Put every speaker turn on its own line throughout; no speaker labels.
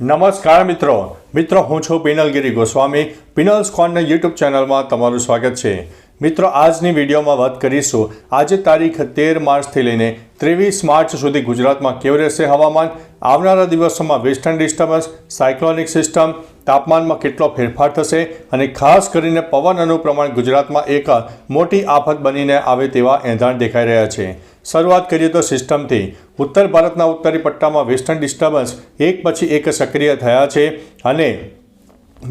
નમસ્કાર મિત્રો. મિત્રો, હું છું પિનલગીરી ગોસ્વામી. પિનલ સ્કોનના યુટ્યુબ ચેનલમાં તમારું સ્વાગત છે. મિત્રો, આજની વિડીયોમાં વાત કરીશું. આજે તારીખ તેર માર્ચથી લઈને ત્રેવીસ માર્ચ સુધી ગુજરાતમાં કેવું રહેશે હવામાન? આવનારા દિવસોમાં વેસ્ટર્ન ડિસ્ટર્બન્સ, સાયક્લોનિક સિસ્ટમ, તાપમાનમાં કેટલો ફેરફાર થશે અને ખાસ કરીને પવનનું પ્રમાણ ગુજરાતમાં એક મોટી આફત બનીને આવે તેવા એંધાણ દેખાઈ રહ્યા છે. શરૂઆત કરીએ તો સિસ્ટમથી. ઉત્તર ભારતના ઉત્તરી પટ્ટામાં વેસ્ટર્ન ડિસ્ટર્બન્સ એક પછી એક સક્રિય થયા છે અને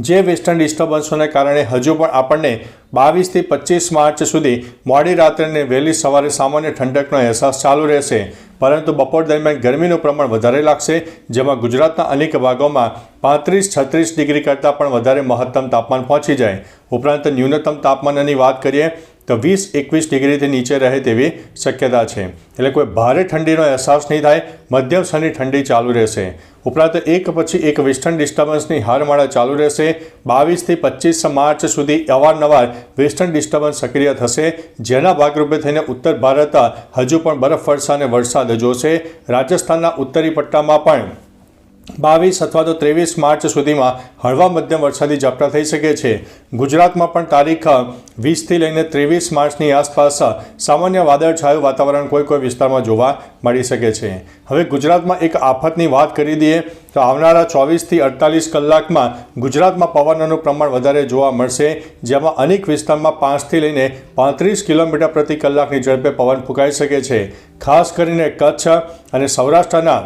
જે વેસ્ટર્ન ડિસ્ટર્બન્સોને કારણે હજુ પણ આપણને બાવીસથી પચીસ માર્ચ સુધી મોડી રાત્રે અને વહેલી સવારે સામાન્ય ઠંડકનો અહેસાસ ચાલુ રહેશે. પરંતુ બપોર દરમિયાન ગરમીનું પ્રમાણ વધારે લાગશે, જેમાં ગુજરાતના અનેક ભાગોમાં પાંત્રીસ છત્રીસ ડિગ્રી કરતાં પણ વધારે મહત્તમ તાપમાન પહોંચી જાય. ઉપરાંત ન્યૂનતમ તાપમાનની વાત કરીએ તો વીસ, એકવીસ ડિગ્રીથી નીચે રહે તેવી શક્યતા છે. એટલે કોઈ ભારે ઠંડીનો અહેસાસ નહીં થાય, મધ્યમ સ્તરની ઠંડી ચાલુ રહેશે. ઉપરાંત એક પછી એક વેસ્ટર્ન ડિસ્ટર્બન્સની હારમાળા ચાલુ રહેશે. બાવીસથી પચીસ માર્ચ સુધી અવારનવાર વેસ્ટર્ન ડિસ્ટર્બન્સ સક્રિય થશે. જેના ભાગરૂપે થઈને ઉત્તર ભારત હજુ પણ બરફવર્ષા અને વરસાદ જોશે. રાજસ્થાનના ઉત્તરી પટ્ટામાં પણ બાવીસ અથવા તો ત્રેવીસ માર્ચ સુધીમાં હળવા મધ્યમ વરસાદી ઝાપટા થઈ શકે છે. ગુજરાતમાં પણ તારીખ વીસથી લઈને ત્રેવીસ માર્ચની આસપાસ સામાન્ય વાદળછાયું વાતાવરણ કોઈ કોઈ વિસ્તારમાં જોવા મળી શકે છે. હવે ગુજરાતમાં એક આફતની વાત કરી દઈએ, તો આવનારા ચોવીસથી અડતાલીસ કલાકમાં ગુજરાતમાં પવનનું પ્રમાણ વધારે જોવા મળશે, જેમાં અનેક વિસ્તારમાં પાંચથી લઈને પાંત્રીસ કિલોમીટર પ્રતિ કલાકની ઝડપે પવન ફૂંકાઈ શકે છે. ખાસ કરીને કચ્છ અને સૌરાષ્ટ્રના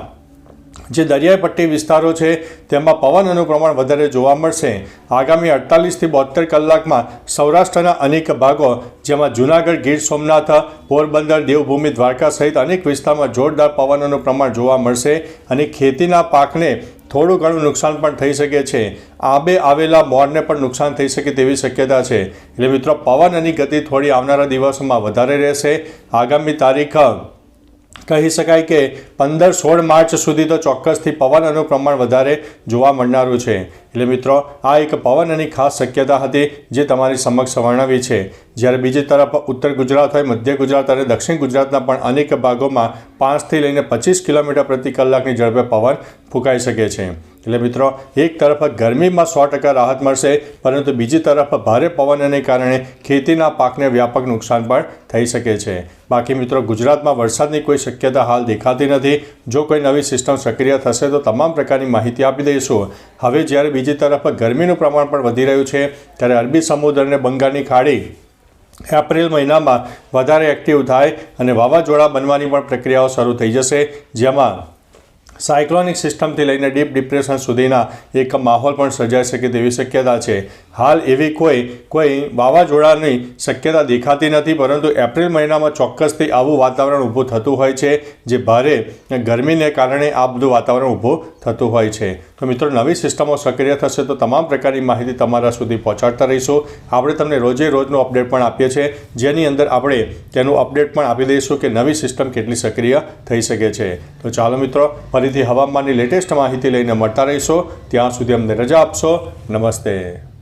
જે દરિયાઈ પટ્ટી વિસ્તારો છે, તેમાં પવનનું પ્રમાણ વધારે જોવા મળશે. આગામી અડતાલીસથી બોતેર કલાકમાં સૌરાષ્ટ્રના અનેક ભાગો, જેમાં જૂનાગઢ, ગીર સોમનાથ, પોરબંદર, દેવભૂમિ, દ્વારકા સહિત અનેક વિસ્તારમાં જોરદાર પવનનું પ્રમાણ જોવા મળશે અને ખેતીના પાકને થોડું ઘણું નુકસાન પણ થઈ શકે છે. આંબે આવેલા મોરને પણ નુકસાન થઈ શકે તેવી શક્યતા છે. એટલે મિત્રો, પવનની ગતિ થોડી આવનારા દિવસોમાં વધારે રહેશે. આગામી તારીખ કહી શકાય કે પંદર સોળ માર્ચ સુધી તો ચોક્કસથી પવનનું પ્રમાણ વધારે જોવા મળનારું છે. એટલે મિત્રો, આ એક પવનની ખાસ શક્યતા હતી જે તમારી સમક્ષ વર્ણવી છે. જ્યારે બીજી તરફ ઉત્તર ગુજરાત હોય, મધ્ય ગુજરાત અને દક્ષિણ ગુજરાતના પણ અનેક ભાગોમાં પાંચથી લઈને પચીસ કિલોમીટર પ્રતિ કલાકની ઝડપે પવન ફૂંકાઈ શકે છે. એટલે મિત્રો, એક તરફ ગરમીમાં સો ટકા રાહત મળશે, પરંતુ બીજી તરફ ભારે પવનને કારણે ખેતીના પાકને વ્યાપક નુકસાન પણ થઈ શકે છે. બાકી મિત્રો, ગુજરાતમાં વરસાદની કોઈ શક્યતા હાલ દેખાતી નથી. જો કોઈ નવી સિસ્ટમ સક્રિય થશે, તો તમામ પ્રકારની માહિતી આપી દઈશું. હવે જ્યારે બીજી તરફ ગરમીનું પ્રમાણ પણ વધી રહ્યું છે, ત્યારે અરબી સમુદ્ર અને બંગાળની ખાડી એપ્રિલ મહિનામાં વધારે એક્ટિવ થાય અને વાવાઝોડા બનવાની પણ પ્રક્રિયાઓ શરૂ થઈ જશે, જેમાં સાયક્લોનિક સિસ્ટમથી લઈને ડીપ ડિપ્રેશન સુધીના એક માહોલ પણ સર્જાઈ શકે તેવી શક્યતા છે. હાલ એવી કોઈ કોઈ વાવાઝોડાની શક્યતા દેખાતી નથી, પરંતુ એપ્રિલ મહિનામાં ચોક્કસથી આવું વાતાવરણ ઊભું થતું હોય છે, જે ભારે ગરમીને કારણે આ બધું વાતાવરણ ઊભું થતું હોય છે. તો મિત્રો, નવી સિસ્ટમો સક્રિય થશે તો તમામ પ્રકારની માહિતી તમારા સુધી પહોંચાડતા રહીશું. આપણે તમને રોજે રોજનું અપડેટ પણ આપીએ છીએ. જેની અંદર આપણે તેનું અપડેટ પણ આપી દઈશું કે નવી સિસ્ટમ કેટલી સક્રિય થઈ શકે છે. તો ચાલો મિત્રો, ફરીથી હવામાનની લેટેસ્ટ માહિતી લઈને મળતા રહીશું. ત્યાં સુધી અમને રજા આપશો. નમસ્તે.